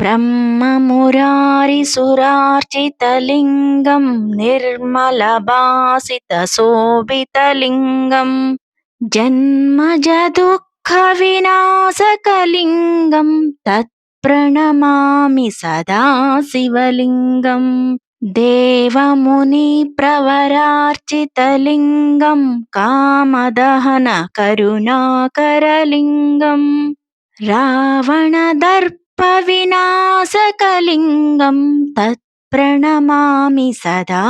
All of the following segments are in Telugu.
ब्रह्ममुरारिसुरार्चितलिङ्गं निर्मलभासितशोभितलिङ्गम् जन्मजदुःखविनाशकलिङ्गं तत्प्रणमामि सदा शिवलिङ्गम् देवमुनिप्रवरार्चितलिङ्गं कामदहन करुणाकरलिङ्गम् रावणदर्पविनाशकलिङ्गं तत्प्रणमामि सदा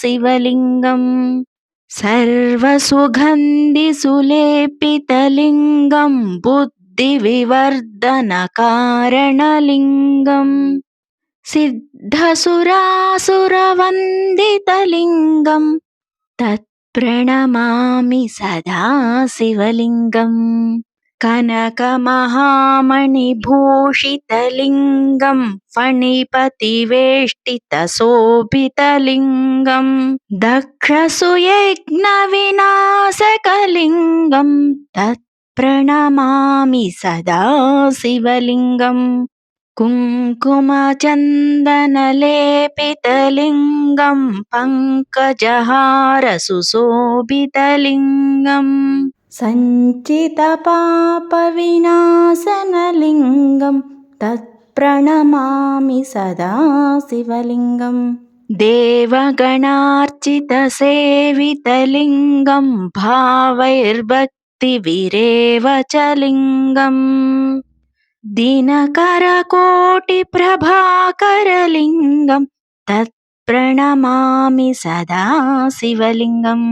शिवलिङ्गम् सर्वसुगन्धिसुलेपितलिङ्गं बुद्धिविवर्धनकारणलिङ्गम् सिद्धसुरासुरवन्दितलिङ्गं तत्प्रणमामि सदा शिवलिङ्गम् कनकमहामणिभूषितलिङ्गं फणिपतिवेष्टितशोभितलिङ्गम् दक्षसुयज्ञविनाशकलिङ्गं तत्प्रणमामि सदा शिवलिङ्गम् कुङ्कुमचन्दनलेपितलिङ्गं पङ्कजहारसुशोभितलिङ्गम् सञ्चितपापविनाशनलिङ्गं तत्प्रणमामि सदा शिवलिङ्गम् देवगणार्चितसेवितलिङ्गं भावैर्भक्तिविरेव च लिङ्गम् दिनकरकोटिप्रभाकरलिङ्गं तत्प्रणमामि सदा शिवलिङ्गम्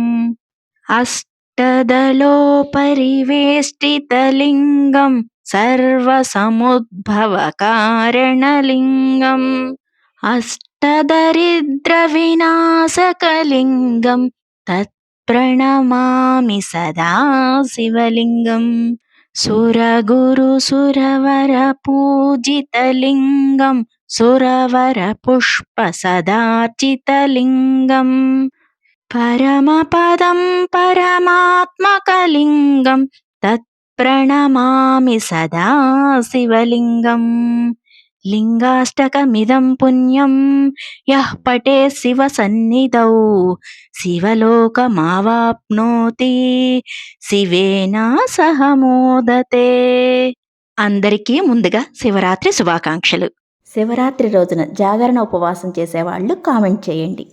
अष्टदलोपरिवेष्टितलिङ्गं सर्वसमुद्भवकारणलिङ्गम् अष्टदरिद्रविनाशकलिङ्गं तत्प्रणमामि सदा शिवलिङ्गम् सुरगुरुसुरवरपूजितलिङ्गं सुरवरपुष्पसदार्चितलिङ्गम् పరమపదం పరమాత్మకలింగం తత్ప్రణమామి సదా శివలింగం. లింగాష్టకమిదం పుణ్యం యః పటే శివ సన్నిధౌ. శివలోకమావాప్నోతి శివేనా సహ మోదతే. అందరికీ ముందుగా శివరాత్రి శుభాకాంక్షలు. శివరాత్రి రోజున జాగరణ ఉపవాసం చేసేవాళ్ళు కామెంట్ చేయండి.